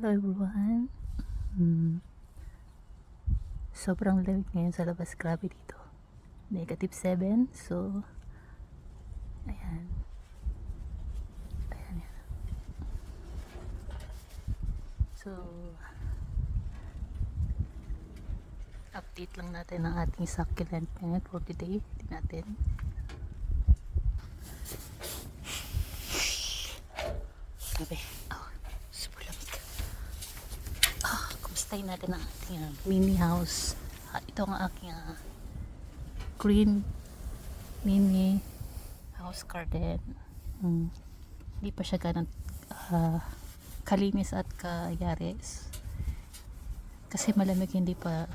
Hello everyone. Hmm. Sobrang lamig ngayon sa labas. Grabe dito. Negative 7. So, ayan. Ayan yan. So, update lang natin ang ating succulent plant for today. Tingnan natin. Grabe. Oh, super lamig. Kumustahin natin ang ating ah, mini house. Ah, ito ang aking ah, green mini house garden. Hmm. Hindi pa siya ganun ah, kalinis at kayaris. Kasi malamig hindi pa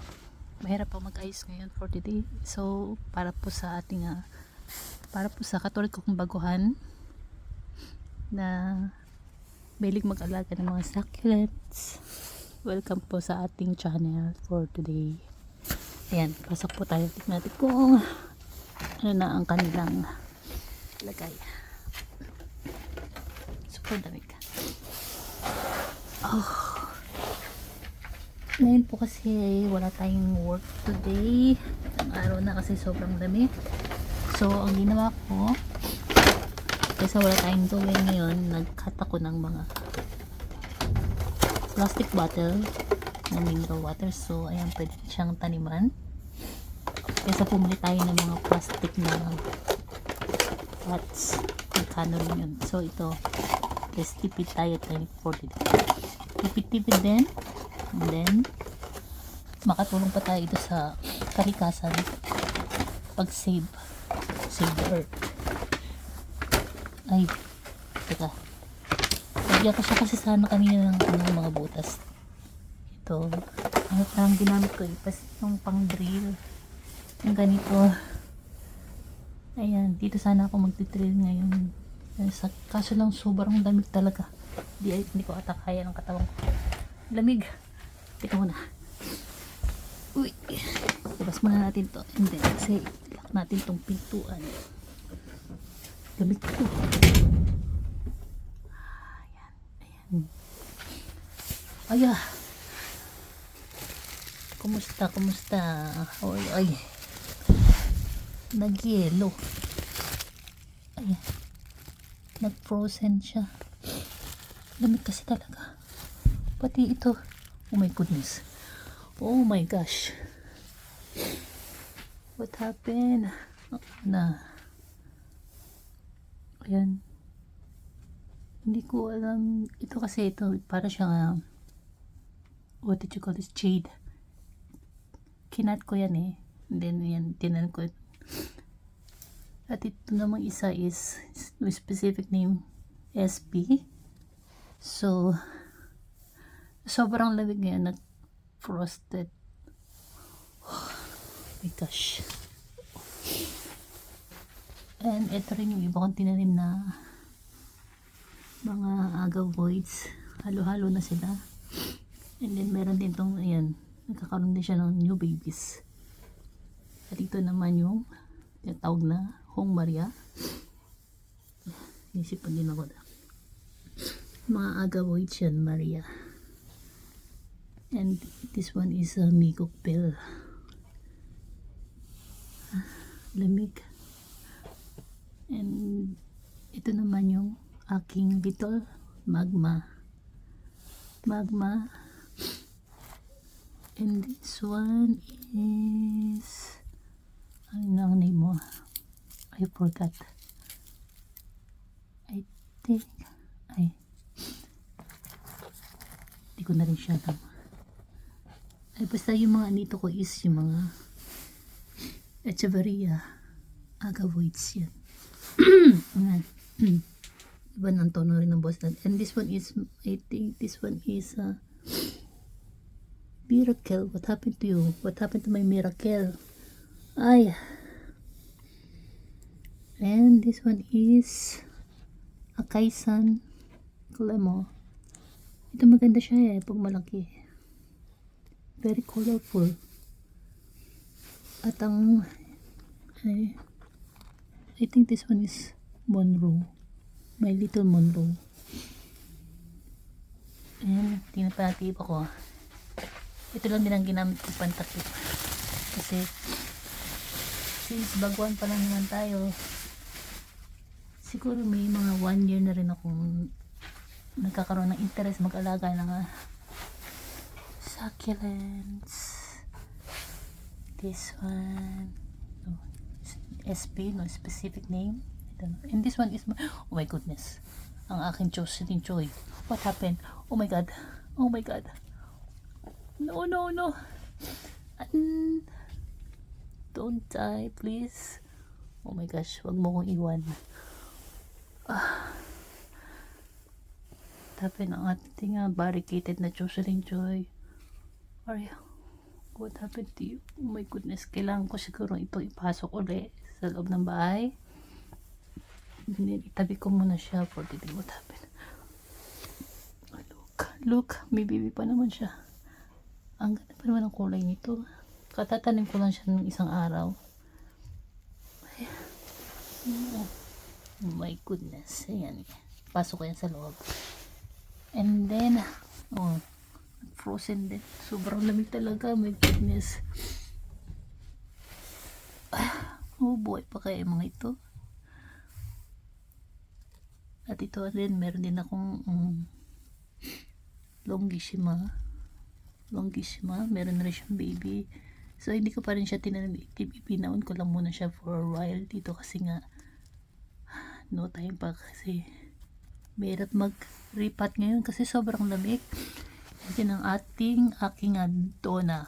mahirap pa mag-ayos ngayon for today. So, para po sa ating para po sa katulad kong baguhan na Mahilig mag-alaga ng mga succulents. Welcome po sa ating channel for today. Ayan, pasok po tayo. Tignan natin kung ano na ang kanilang lagay. Super damig. Oh. Ngayon po kasi wala tayong work today. Ang araw na kasi sobrang dami. So, ang ginawa ko, kasi wala tayong gawin ngayon, nagkat ako ng mga plastic bottle na mineral water. So, ayan, pwede siyang taniman. Kaysa pumili tayo ng mga plastic na pots. Magkano rin yun. So, ito, let's tipid tayo tayo for today. Tipid-tipid din. And then, makatulong pa tayo ito sa kalikasan pag-save save the earth ay, teka. Lagyan ko siya kasi sana kanina ng ano, mga butas. Ito. Ano parang ginamit ko eh. Pas yung pang drill. Yung ganito. Ayan. Dito sana ako magtitrill ngayon. Sa, kaso lang sobrang lamig talaga. Di, hindi ko ata kaya ng katawan ko. Lamig. Teka muna. Uy. Labas muna natin to. And then, kasi lock natin tong pintuan. Lamig ko. Ayan. Ayan. Aya. Kumusta? Kumusta? Ay, ay. Nagyelo. Ayan. Nag-frozen siya. Lamig kasi talaga. Pati ito. Oh my goodness. Oh my gosh. What happened? Na. Ayan. Hindi ko alam. Ito kasi ito, para siyang, uh, what did you call this? Jade. Kinat ko yan eh. Then, yan, tinan ko. At ito namang isa is, with specific name, SB. So, sobrang lamig ngayon, nag-frosted. Oh my gosh. And ito rin yung iba kong tinanim na mga agaw. Halo-halo na sila. And then meron din tong, ayan, nagkakaroon din siya ng new babies. At ito naman yung tinatawag na Hong Maria. Isipan din ako na. Mga agaw voids yan, Maria. And this one is a Migok Pill. Ah, lamig. And ito naman yung aking little magma. Magma. And this one is ano ang name mo? I forgot. I think ay hindi ko na rin siya alam. Ay basta yung mga nito ko is yung mga Echeverria agavoids yan. Iba ng tono rin ng boss natin. And this one is, I think this one is uh, Miracle. What happened to you? What happened to my Miracle? Ay. And this one is Akaisan Clemo. Ito maganda siya eh, pag malaki. Very colorful. At ang, ay, I think this one is Monroe. My Little Monroe. Ayan, tingnan pa natin iba ko. Ito lang din ang ginamit kong pantakip. Kasi, since baguan pa lang naman tayo, siguro may mga one year na rin akong nagkakaroon ng interest mag-alaga ng ah, succulents. This one, no, SP, no specific name. And this one is, my, oh my goodness, ang aking Jocelyn Joy. What happened? Oh my god. Oh my god. No, no, no. Don't die, please. Oh my gosh, wag mo kong iwan. Tapin ang ating uh, barricaded na Jocelyn Joy. Arya, what happened to you? Oh my goodness, kailangan ko siguro ito ipasok ulit sa loob ng bahay. Itabi ko muna siya for the day. What happened? Look, look, may baby pa naman siya. Ang ganda pa naman ang kulay nito. Katatanim ko lang siya ng isang araw. Ay, oh my goodness. Ayan. Pasok ko yan sa loob. And then, oh, frozen din. Sobrang lamig talaga. My goodness. Oh boy, pa kaya mga ito. At ito din, meron din akong um, longissima. Longissima. Meron rin siyang baby. So, hindi ko pa rin siya tinanim. Ipinaon ko lang muna siya for a while dito kasi nga no time pa kasi mahirap mag-repat ngayon kasi sobrang lamig. Yan ang ating aking dona.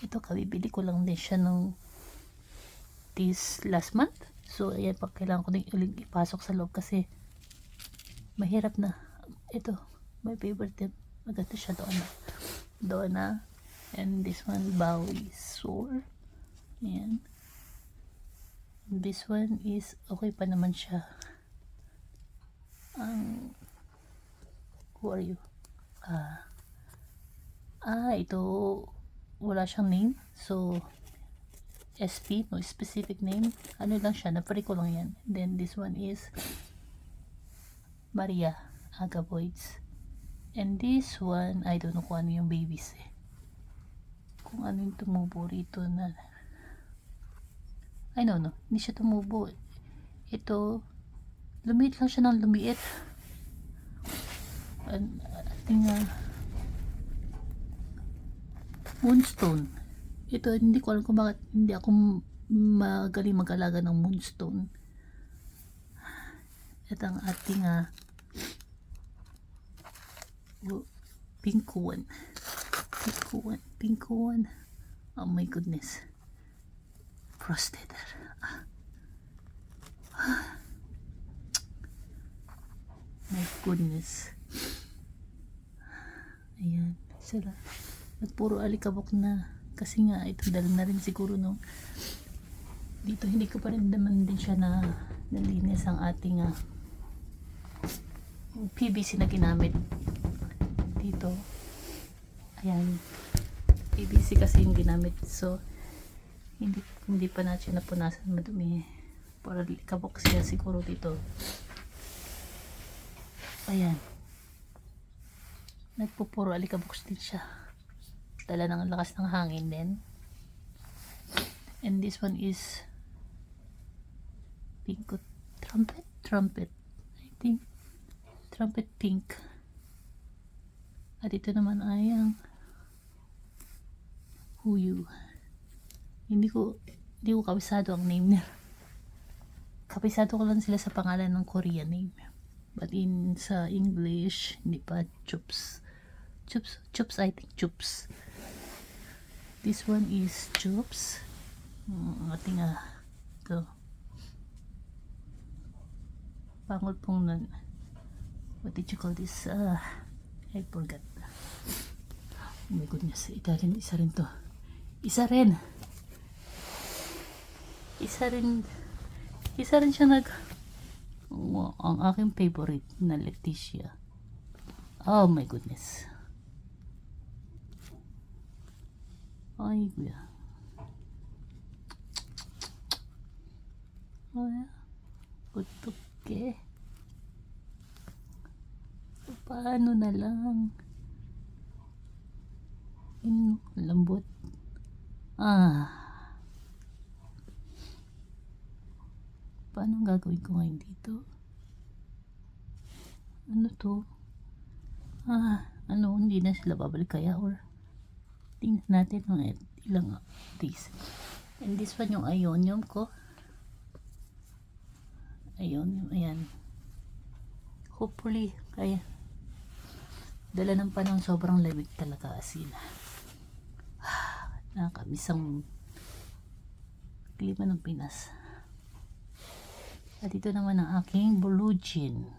Ito, kabibili ko lang din siya nung this last month. So, ayan pa, kailangan ko din ulit ipasok sa loob kasi mahirap na. Ito, my favorite din. Maganda siya dona. Dona. And this one, Bowie Soar. Ayan. This one is, okay pa naman siya. Ang, who are you? Ah, ah, ito, wala siyang name. So, SP, no specific name. Ano lang siya, na-free ko lang yan. Then, this one is Maria Agavoids. And this one, I don't know kung ano yung babies eh. Kung ano yung tumubo rito na I don't know, hindi siya tumubo. Ito, lumiit lang siya ng lumiit. An- ating uh, moonstone. Ito, hindi ko alam kung bakit hindi ako magaling mag-alaga ng moonstone. Ito ang ating uh, pink one. Pink one. Pink one. Oh my goodness. Prostator. Ah. My goodness. Ayan. Sila. At puro alikabok na. Kasi nga, ito dala na rin siguro nung dito hindi ko pa rin naman din siya na nalinis ang ating ah, PVC na ginamit dito. Ayan. PVC kasi yung ginamit. So, hindi hindi pa natin napunasan madumi. Para kabok siya siguro dito. Ayan. Nagpupuro alikabok din siya. Dala ng lakas ng hangin din. And this one is pink trumpet trumpet I think trumpet pink at ito naman ay ang huyu hindi ko hindi ko kabisado ang name nila. Kabisado ko lang sila sa pangalan ng Korean name. But in sa English hindi pa chups. Chups chups I think chups. This one is chups. Ang ating ah ito. Pangol pong nun. What did you call this? Ah I forgot. Oh my goodness. Ito rin, isa rin to. Isa rin. Isa rin. Isa rin siya nag... Oh, ang aking favorite na Leticia. Oh my goodness. Ay, kuya. Oh, yeah. Putok eh. Paano na lang? In, lambot. Ah. Paano gagawin ko ngayon dito? Ano to? Ah, ano, hindi na sila babalik kaya or tingnan natin mga ilang days. And this one yung ionium ko. Ionium, ayan. Hopefully, kaya. Dala ng panahon, sobrang lamig talaga asin. Nakakamisang klima ng Pinas. At ito naman ang aking blue jean.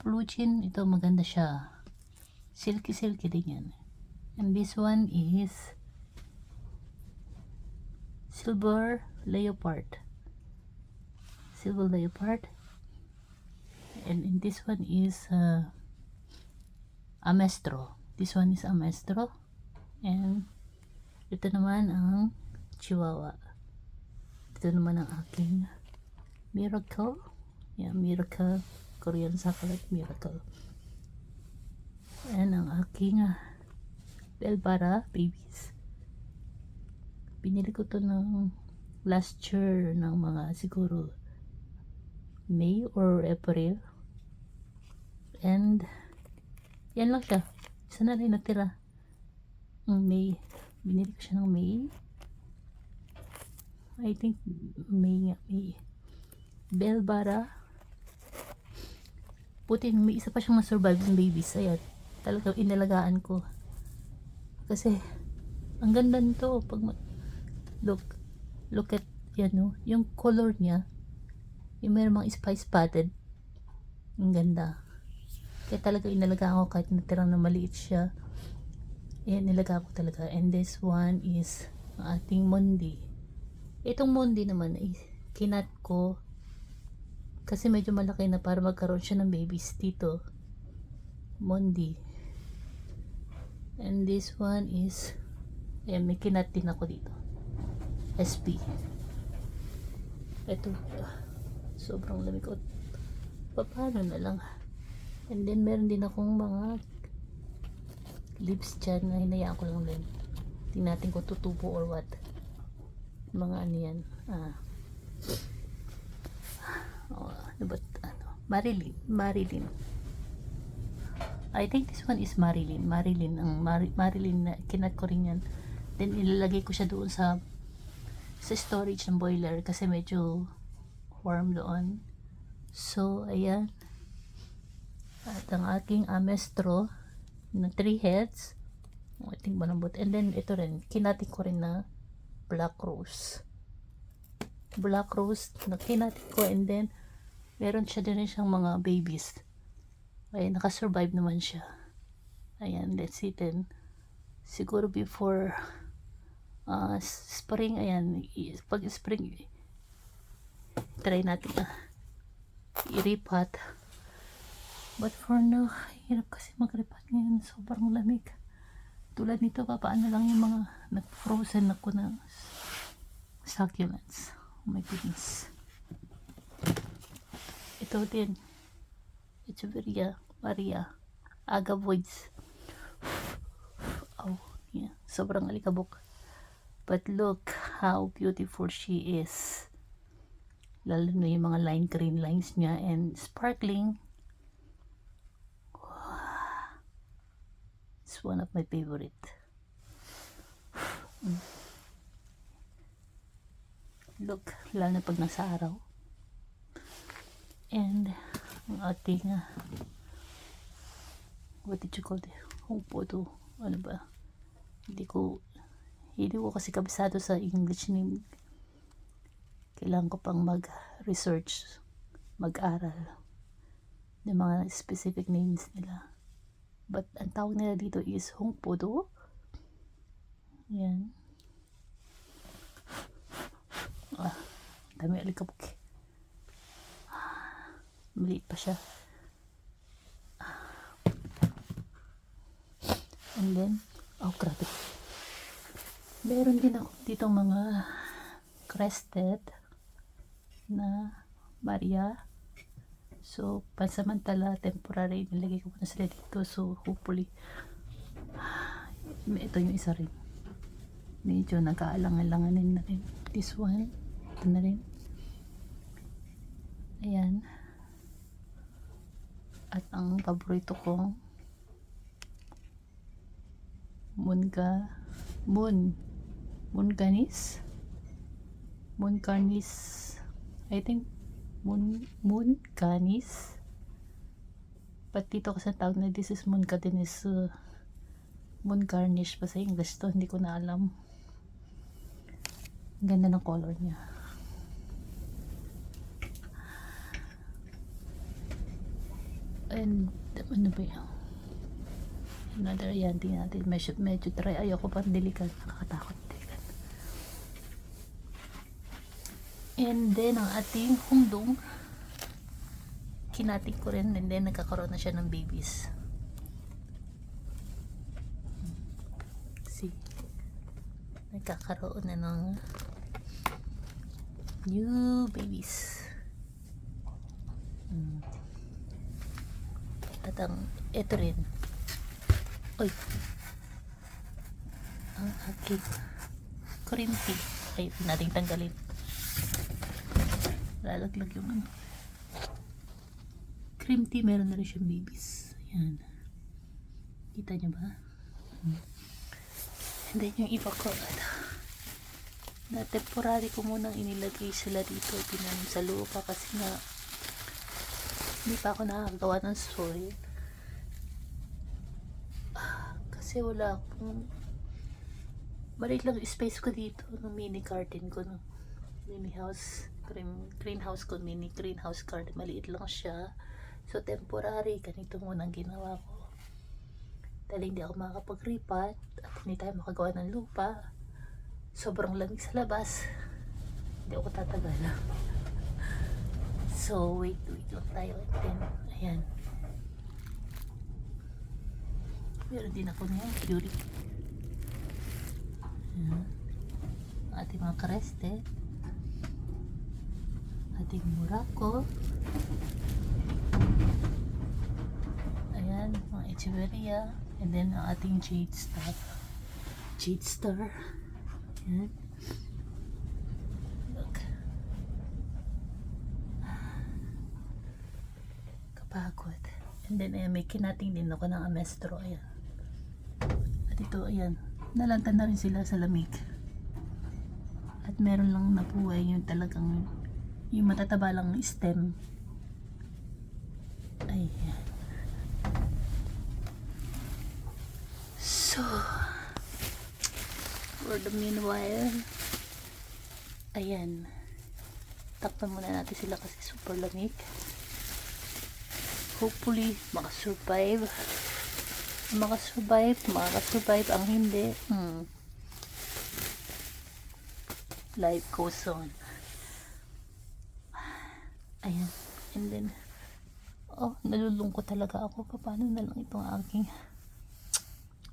Blue jean, ito maganda siya. Silky-silky din yan. And this one is silver leopard. Silver leopard. And in this one is uh, amestro. This one is amestro. And ito naman ang chihuahua. Ito naman ang aking miracle. Yeah, miracle. Korean chocolate miracle. And ang aking uh, Belbara babies. Binili ko to ng last year ng mga siguro May or April. And yan lang siya. Isa na rin natira. Ang May. Binili ko siya ng May. I think May nga. May. Belbara. Puti, may isa pa siyang ma-surviving babies. Ayan. Talagang inalagaan ko. Kasi, ang ganda nito. Pag look, look at, yan no, yung color niya, yung meron mga spice spotted. Ang ganda. Kaya talaga inalagaan ko kahit natirang na maliit siya. Ayan, nilaga ko talaga. And this one is ating Mondi. Itong Mondi naman ay kinat ko kasi medyo malaki na para magkaroon siya ng babies dito. Mondi. And this one is ayan, may kinat din ako dito. SP. Ito. Sobrang lamig ko. Pa- Paano na lang. And then meron din akong mga lips dyan na hinayaan ko lang din. Tingnan natin kung tutubo or what. Mga ano yan. Ah. Oh, ano ba? Ano? Marilyn. Marilyn. I think this one is Marilyn. Marilyn. Ang Mar- Marilyn na kinat ko rin yan. Then ilalagay ko siya doon sa sa storage ng boiler kasi medyo warm doon. So, ayan. At ang aking amestro na 3 heads. Ang ating malambot. And then, ito rin. Kinati ko rin na black rose. Black rose na kinati ko. And then, meron siya din siyang mga babies. Ay, nakasurvive naman siya. Ayan, let's see then. Siguro before uh, spring, ayan, i- pag spring, try natin na i-repot. But for now, hirap kasi mag-repot ngayon. Sobrang lamig. Tulad nito, papaano lang yung mga nag-frozen ako na succulents. Oh my goodness. Ito din. Echeveria Maria Agavoids. Oh, yeah. Sobrang alikabok. But look how beautiful she is. Lalo na yung mga line green lines niya and sparkling. It's one of my favorite. Mm. Look, lalo na pag nasa araw. And ang ating uh, what did you call? Kung po to, ano ba? Hindi ko hindi ko kasi kabisado sa English name. Kailangan ko pang mag-research, mag-aral ng mga specific names nila. But ang tawag nila dito is Hongpodo. Yan. Ah, dami alikabok. Maliit pa siya. And then, oh grabe. Meron din ako dito mga crested na Maria. So, pansamantala, temporary, nilagay ko muna sila dito. So, hopefully, ito yung isa rin. Medyo nag-aalangan-langanin na rin. This one, ito na rin. Ayan. At ang paborito kong Munga Moon Munganis Munganis I think Moon Munganis But dito kasi tawag na this is Munganis uh, Moon garnish pa sa English to? Hindi ko na alam. Ang ganda ng color niya. And ano ba yun another yan tingnan natin. Medyo, medyo dry. Ayoko pa delicate nakakatakot and then ang ating humdong kinatik ko rin and then nagkakaroon na siya ng babies see nagkakaroon na ng new babies Hmm. at ang ito rin Uy. Ang aking tea. Ay, nating tanggalin. Lalaglag yung ano. Cream tea, meron na rin siyang babies. Ayan. Kita niyo ba? Hmm. And then yung iba ko, ano, na temporary ko munang inilagay sila dito. Tinanim sa lupa kasi nga hindi pa ako nakakagawa ng soil. kasi wala akong maliit lang space ko dito ng mini garden ko no mini house green, greenhouse ko mini greenhouse garden maliit lang siya. So temporary. Ganito muna ang ginawa ko. Dahil hindi ako makakapag-ripat at hindi tayo makagawa ng lupa. Sobrang lamig sa labas. Hindi ako tatagal so wait wait lang tayo. And then ayan. Meron din ako niya, Curie. Ayan. Ang ating mga kareste. Ating murako. Ayan, mga echeveria. And then, ang ating jade star. Jade star. Ayan. Look. Kapagod. And then, ayan, may kinating din ako ng amestro. Ayan. At ito, ayan, nalanta na rin sila sa lamig. At meron lang nabuhay yung talagang, yung matataba lang stem. Ayan. So, for the meanwhile, ayan, takpan muna natin sila kasi super lamig. Hopefully, makasurvive makasurvive, makasurvive ang hindi. Hmm. Life goes on. Ayan. And then, oh, nalulungkot talaga ako. Paano na lang itong aking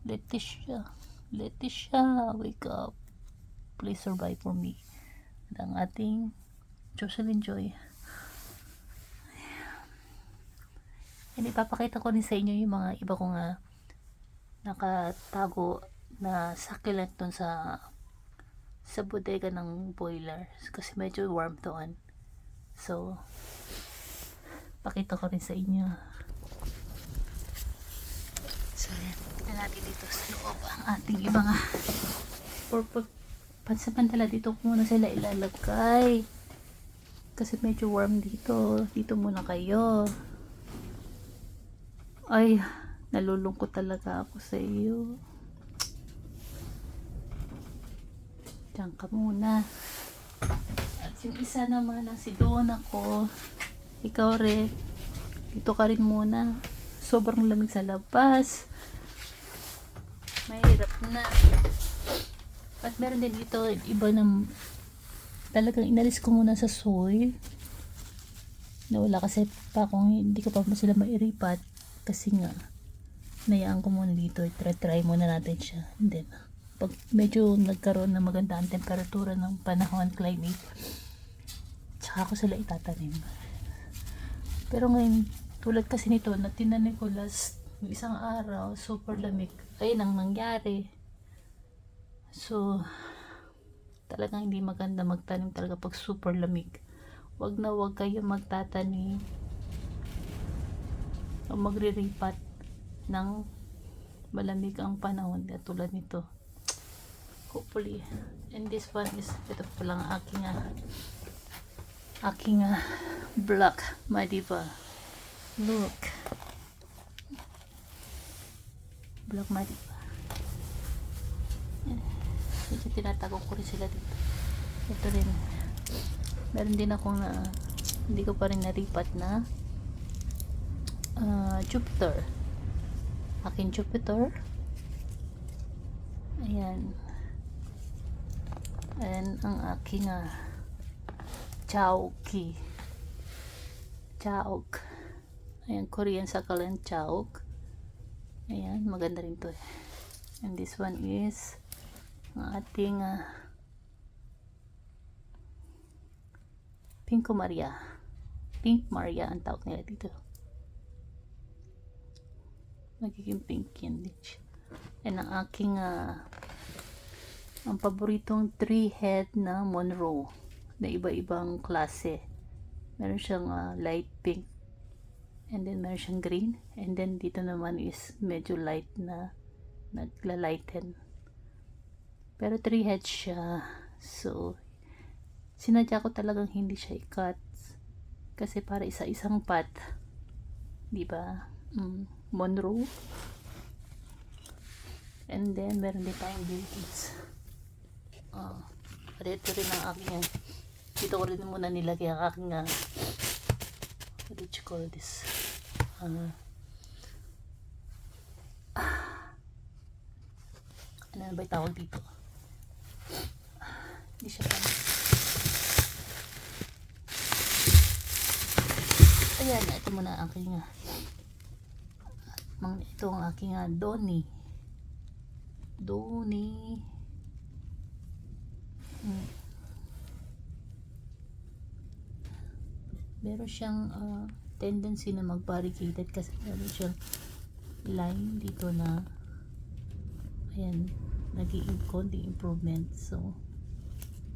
Leticia. Leticia, wake up. Please survive for me. At ang ating Jocelyn Joy. And ipapakita ko rin sa inyo yung mga iba kong uh, nakatago na succulent dun sa sa bodega ng boiler kasi medyo warm doon so pakita ko rin sa inyo. So yan tignan natin dito sa loob ang ating iba nga or pag pansamantala dito ko muna sila ilalagay. Kasi medyo warm dito. Dito muna kayo. Ay nalulungkot talaga ako sa iyo. Diyan ka muna yung isa naman ang si Don ako. Ikaw rin dito ka rin muna. Sobrang lamig sa labas. Mahirap na. At meron din dito iba na talagang inalis ko muna sa soil. Na wala kasi pa kung hindi ko pa sila mairipat. Kasi nga nayaan ko muna dito. Try, try muna natin siya. And then pag medyo nagkaroon ng maganda ang temperatura ng panahon climate tsaka ko sila itatanim Pero ngayon, tulad kasi nito, na tinanim ko last isang araw, super lamig. Ayun ang nangyari. So, talagang hindi maganda magtanim talaga pag super lamig. Wag na wag kayo magtatanim o magriripat ng malamig ang panahon at tulad nito. Hopefully, and this one is, ito pa lang aking ah, aking ah, black madiba. Look. Black madiba. Medyo tinatago ko rin sila dito. Ito rin. Meron din akong na, hindi ko pa rin naripat na ah, Jupiter. Aking Jupiter. Ayan. And ang aking uh, Chauki. Chaok. Ayan, Korean succulent Chaok. Ayan, maganda rin to eh. And this one is ang ating uh, Pinko Maria. Pink Maria ang tawag nila dito. Magiging pink yan din siya. And ang aking ah, ang paboritong three head na Monroe na iba-ibang klase. Meron siyang ah, light pink and then meron siyang green and then dito naman is medyo light na nagla-lighten. Pero three heads siya. So, sinadya ko talagang hindi siya i-cut. Kasi para isa-isang pot. Di ba? Mm, Monroe. And then, meron din tayong beauties. Ah, dito rin ang aking dito ko rin muna nilagay ang aking ah, what did you call this? Ah, ano na ba yung dito? Hindi siya pa. Ayan, ito muna ang aking ah, mga ito ang aking ah, Donnie. Donnie. Hmm. Meron siyang ah, tendency na mag-variegated kasi meron siyang line dito na ayan, nag-i- konting improvement. So,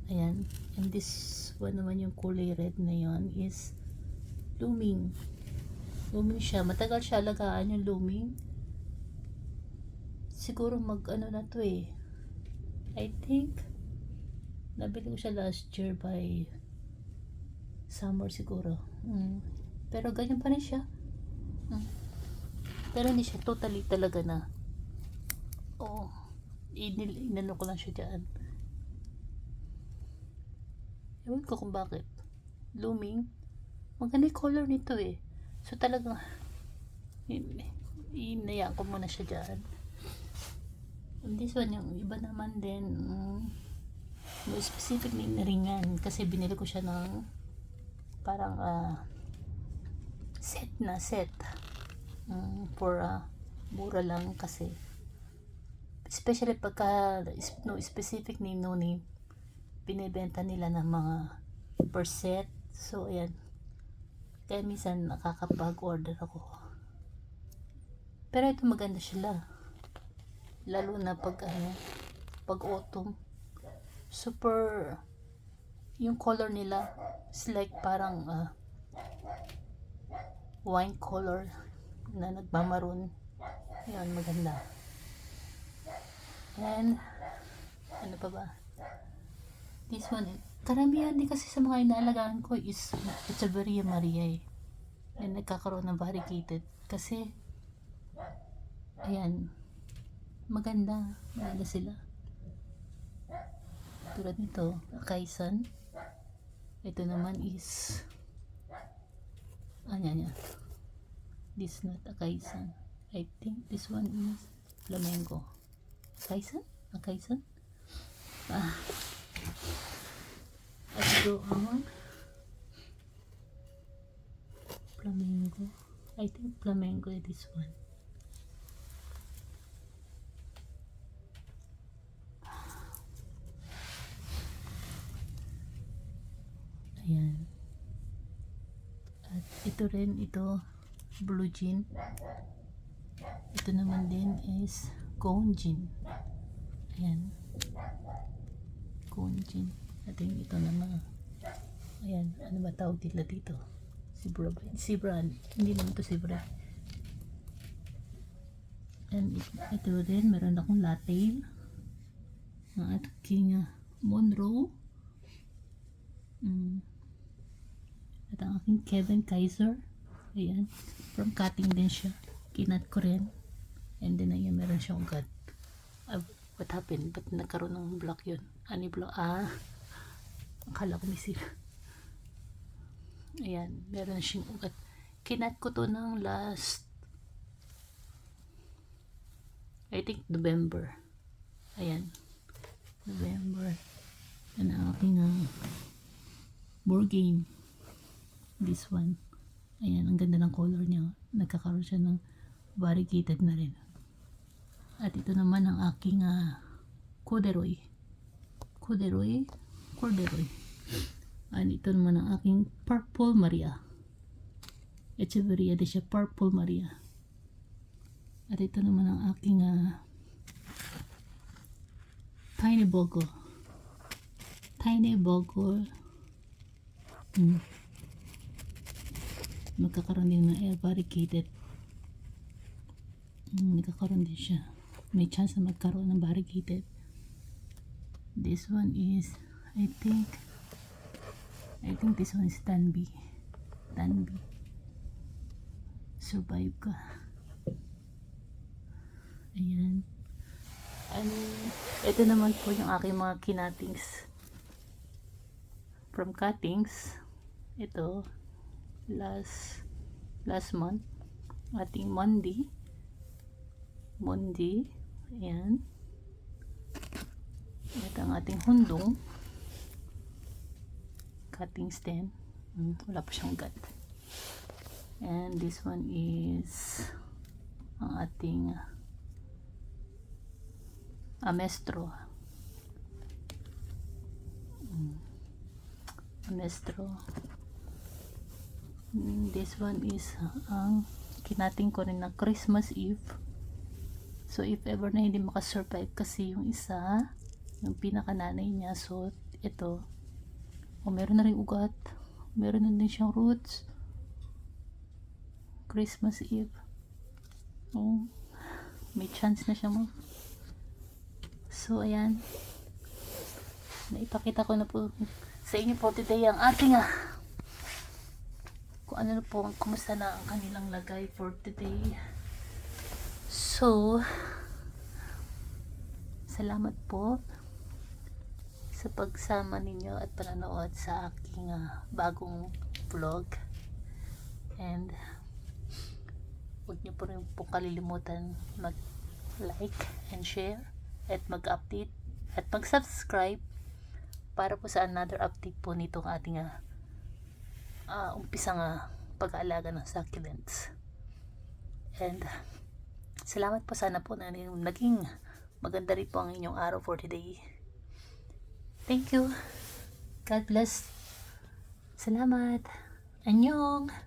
ayan. And this one naman yung kulay red na yon is looming. Looming siya. Matagal siya alagaan yung looming. Siguro mag ano na to eh. I think nabili ko siya last year by summer siguro. Mm. Pero ganyan pa rin siya. Mm. Pero hindi siya totally talaga na oo. Inil, inano ko lang siya dyan. Ewan ko kung bakit. Looming. Maganda yung color nito eh. So talagang in, inayaan ko muna siya dyan. And this one, yung iba naman din, mm, specific na rin yan. Kasi binili ko siya ng parang ah, set na set. Mm, for ah, mura lang kasi. Especially pagka no specific name, no name, binibenta nila ng mga per set. So, ayan. Kaya minsan nakakapag-order ako. Pero ito maganda sila. Lalo na pag ano, pag autumn. Super yung color nila is like parang ah, wine color na nagmamaroon. Yan, maganda. And, ano pa ba? This one, karamihan din kasi sa mga inaalagaan ko is Echeverria Maria eh. And nagkakaroon ng variegated. Kasi, ayan, maganda. Maganda sila. Tulad nito, Akaisan. Ito naman is, ano yan. This not Akaisan. I think this one is Flamengo. Akaisan? Akaisan? Ah. Let's go on. Flamengo. I think Flamengo is this one. Ayan. At ito ito rin, ito, blue jean. Ito naman din is cone jean. Ayan. Cone jean. At yung ito naman. Ayan, ano ba tawag nila dito? Zebra? Zebra. Hindi naman to zebra. And it- ito din, meron akong latte. Ang aking Monroe. Mm. At ang aking Kevin Kaiser. Ayan. From cutting din siya. Kinat ko rin. And then ayan, meron siyang ugat. Ah, what happened? Ba't nagkaroon ng block yun? Yung block? Ah, akala ko may. Ayan, meron siyang ugat. Kinat ko to ng last I think November. Ayan. November. Yan ang aking uh, board game. This one. Ayan, ang ganda ng color niya. Nagkakaroon siya ng variegated na rin. At ito naman ang aking uh, corduroy. Corduroy? Corduroy. At ito naman ang aking Purple Maria. Echeverria de siya, Purple Maria. At ito naman ang aking ah, Tiny Bogo. Tiny Bogo. Hmm. Magkakaroon din ng air variegated. Hmm, nagkakaroon din siya. May chance na magkaroon ng variegated. This one is, I think, I think this one is Tanby. Tanby. Survive ka. Ayan. And, ito naman po yung aking mga kinatings. From cuttings, ito, last, last month, ating Monday. Monday. Ayan. Ito ang ating hundong. Cutting stem. Hmm, wala pa siyang gut. And this one is ang ating Amestro. Mm. Amestro. Mm, This one is ang kinating ko rin na Christmas Eve. So if ever na hindi makasurvive kasi yung isa, yung pinakananay niya, so ito, o meron na rin ugat, meron na din siyang roots. Christmas Eve. Oh, may chance na siya mo. So, ayan. Naipakita ko na po sa inyo po today ang ating ah, kung ano po, kumusta na ang kanilang lagay for today. So, salamat po sa pagsama ninyo at pananood sa aking ah, bagong vlog. And, huwag niyo po rin po kalilimutan mag-like and share at mag-update at mag-subscribe para po sa another update po nitong ating uh, uh, umpisang uh, pag-aalaga ng succulents. And salamat po sana po na naging maganda rin po ang inyong araw for today. Thank you. God bless. Salamat. Anyong.